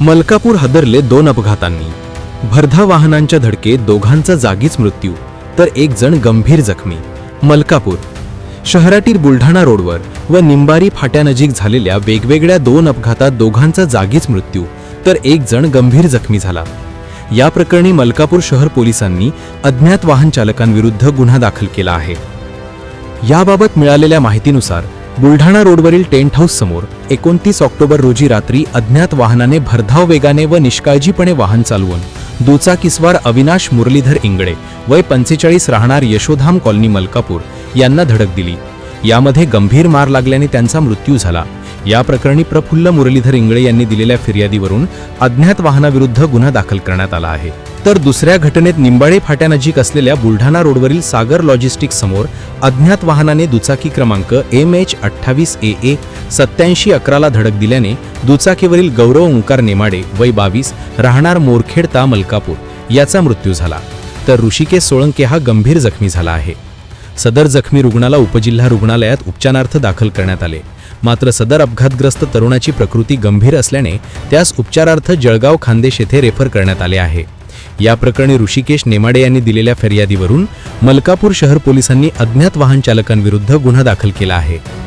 मलकापूर हदरले दोन अपघातांनी. भरधा वाहनांच्या धडकेत दोघांचा जागीच मृत्यू तर एक जण गंभीर जखमी. मलकापूर. शहरातील बुलढाणा रोडवर व निंबारी फाट्यानजीक झालेल्या वेगवेगळ्या दोन अपघातात दोघांचा जागीच मृत्यू तर एक जण गंभीर जखमी झाला. या प्रकरणी मलकापूर शहर पोलिसांनी अज्ञात वाहन चालकांविरुद्ध गुन्हा दाखल केला आहे. याबाबत मिळालेल्या माहितीनुसार बुलढाणा रोडवरील टेंट हाऊस समोर एकोणतीस ऑक्टोबर रोजी रात्री अज्ञात वाहनाने भरधाव वेगाने व निष्काळजीपणे वाहन चालवून दुचाकीस्वार अविनाश मुरलीधर इंगळे वय पंचेचाळीस राहणार यशोधाम कॉलनी मलकापूर यांना धडक दिली. यामध्ये गंभीर मार लागल्याने त्यांचा मृत्यू झाला. या प्रकरणी प्रफुल्ल मुरलीधर इंगळे यांनी दिलेल्या फिर्यादीवरून अज्ञात वाहनाविरुद्ध गुन्हा दाखल करण्यात आला आहे. तर दुसऱ्या घटनेत निंबाळे फाट्यानजीक असलेल्या बुलढाणा रोडवरील सागर लॉजिस्टिक्स समोर अज्ञात वाहनाने दुचाकी क्रमांक एम एच अठ्ठावीस ए ए सत्याऐंशी अकराला धडक दिल्याने दुचाकीवरील गौरव ओंकार नेमाडे वय बावीस राहणार मोरखेड ता मलकापूर याचा मृत्यू झाला. तर ऋषिकेश सोळंके हा गंभीर जखमी झाला आहे. सदर जखमी रुग्णाला उपजिल्हा रुग्णालयात उपचारार्थ दाखल करण्यात आले. मात्र सदर अपघातग्रस्त तरुणाची प्रकृती गंभीर असल्याने त्यास उपचारार्थ जळगाव खान्देश येथे रेफर करण्यात आले आहे. या प्रकरणी ऋषिकेश नेमाडे यांनी दिलेल्या फिर्यादीवरून मलकापूर शहर पोलिसांनी अज्ञात वाहन चालकांविरुद्ध गुन्हा दाखल केला आहे.